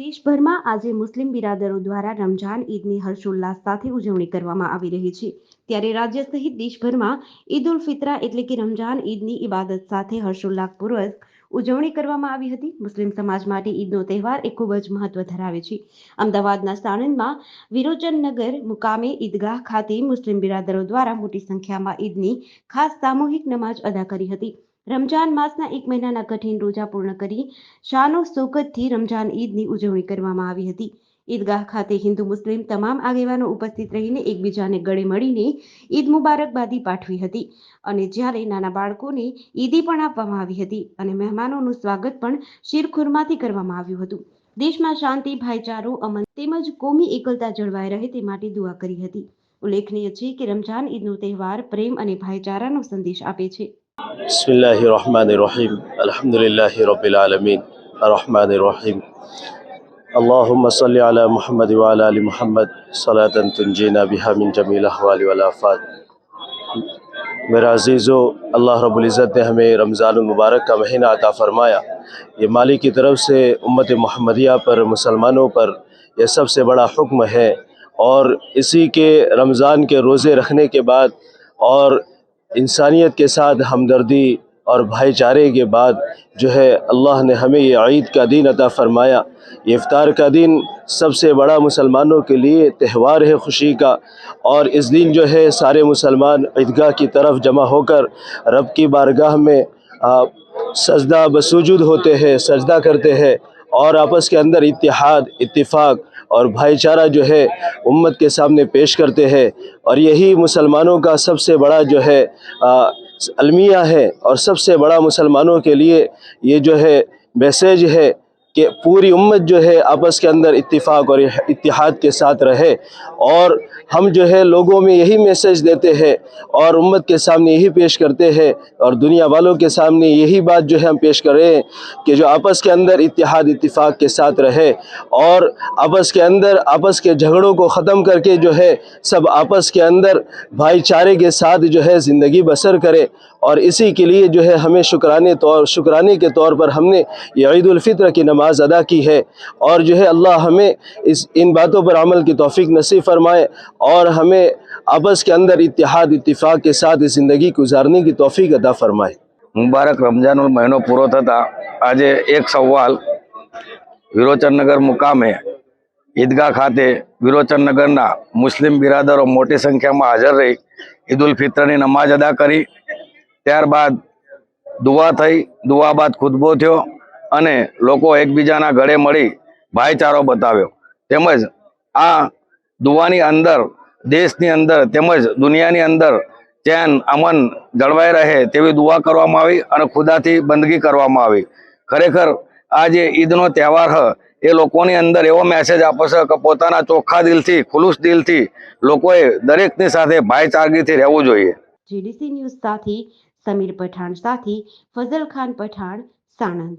દેશભરમાં આજે મુસ્લિમ બિરાદરો દ્વારા રમઝાન ઈદની હર્ષોલ્લાસ સાથે ઉજવણી કરવામાં આવી રહી છે ત્યારે રાજ્ય સહિત દેશભરમાં ઈદ ઉલ ફિત્રા એટલે કે રમઝાન ઈદની ઇબાદત સાથે પૂર્વક ઉજવણી કરવામાં આવી હતી મુસ્લિમ સમાજ માટે ઈદનો તહેવાર એ ખૂબ જ મહત્વ ધરાવે છે અમદાવાદના સાણંદમાં વિરોચનનગર મુકામે ઈદગાહ ખાતે મુસ્લિમ બિરાદરો દ્વારા મોટી સંખ્યામાં ઈદની ખાસ સામૂહિક નમાજ અદા કરી હતી રમજાન માસના એક મહિનાના કઠિન રોજા પૂર્ણ કરી શાનો સોગતથી રમજાન ઈદની ઉજવણી કરવામાં આવી હતી ઈદગાહ ખાતે હિન્દુ મુસ્લિમ તમામ આગેવાનો ઉપસ્થિત રહીને એકબીજાને ગળે મળીને ઈદ મુબારકબાદી પાઠવી હતી અને જ્યારે નાના બાળકોને ઈદી પણ આપવામાં આવી હતી અને મહેમાનોનું સ્વાગત પણ શિરખુરમાંથી કરવામાં આવ્યું હતું દેશમાં શાંતિ ભાઈચારો અમન તેમજ કોમી એકલતા જળવાઈ રહે તે માટે દુઆ કરી હતી ઉલ્લેખનીય છે કે રમઝાન ઈદનો તહેવાર પ્રેમ અને ભાઈચારાનો સંદેશ આપે છે بسم اللہ الرحمن الرحیم الحمد رب العالمین الرحمن الرحیم اللہم صلی علی محمد علی محمد تنجینا من جمیل احوال جمیلفات میرا عزیزو اللہ رب العزت نے ہمیں رمضان المبارک کا مہینہ عطا فرمایا یہ مالی کی طرف سے امت محمدیہ پر مسلمانوں پر یہ سب سے بڑا حکم ہے اور اسی کے رمضان کے روزے رکھنے کے بعد اور انسانیت کے ساتھ ہمدردی اور بھائی چارے کے بعد جو ہے اللہ نے ہمیں یہ عید کا دن عطا فرمایا یہ افطار کا دن سب سے بڑا مسلمانوں کے لیے تہوار ہے خوشی کا اور اس دن جو ہے سارے مسلمان عیدگاہ کی طرف جمع ہو کر رب کی بارگاہ میں سجدہ بسوجود ہوتے ہیں سجدہ کرتے ہیں اور آپس کے اندر اتحاد اتفاق اور بھائی چارہ جو ہے امت کے سامنے پیش کرتے ہیں اور یہی مسلمانوں کا سب سے بڑا جو ہے المیہ ہے اور سب سے بڑا مسلمانوں کے لیے یہ جو ہے میسیج ہے کہ پوری امت جو ہے آپس کے اندر اتفاق اور اتحاد کے ساتھ رہے اور ہم جو ہے لوگوں میں یہی میسج دیتے ہیں اور امت کے سامنے یہی پیش کرتے ہیں اور دنیا والوں کے سامنے یہی بات جو ہے ہم پیش کر رہے ہیں کہ جو آپس کے اندر اتحاد اتفاق کے ساتھ رہے اور آپس کے اندر آپس کے جھگڑوں کو ختم کر کے جو ہے سب آپس کے اندر بھائی چارے کے ساتھ جو ہے زندگی بسر کرے اور اسی کے لیے جو ہے ہمیں شکرانے طور شکرانے کے طور پر ہم نے یہ عید الفطر کی نماز نماز ادا کی ہے اور جو ہے اللہ ہمیں اس اس ان باتوں پر عمل کی کی توفیق توفیق نصیب فرمائے فرمائے اور ہمیں آپس کے کے اندر اتحاد اتفاق ساتھ زندگی گزارنے تو مسلم برادر موٹی سنکھیا میں حاضر رہی عید الفطر نے نماز ادا کری ત્યારબાદ دعا થઈ دعا بعد خطبو تھو અને લોકો એકબીજાના ગળે મળી ભાઈચારો બતાવ્યો તેમજ આ દુવાની અંદર દેશની અંદર તેમજ દુનિયાની અંદર ચેન અમન જળવાઈ રહે તેવી દુઆ કરવામાં આવી અને ખુદાથી બંદગી કરવામાં આવી ખરેખર આ જે ઈદનો તહેવાર હ એ લોકોની અંદર એવો મેસેજ આપે છે કે પોતાના ચોખ્ખા દિલથી ખુલ્લુસ દિલથી લોકોએ દરેકની સાથે ભાઈચારગીથી રહેવું જોઈએ જીડીસી ન્યૂઝ સાથે સમીર પઠાણ સાથે ફઝલ ખાન પઠાણ સાણંદ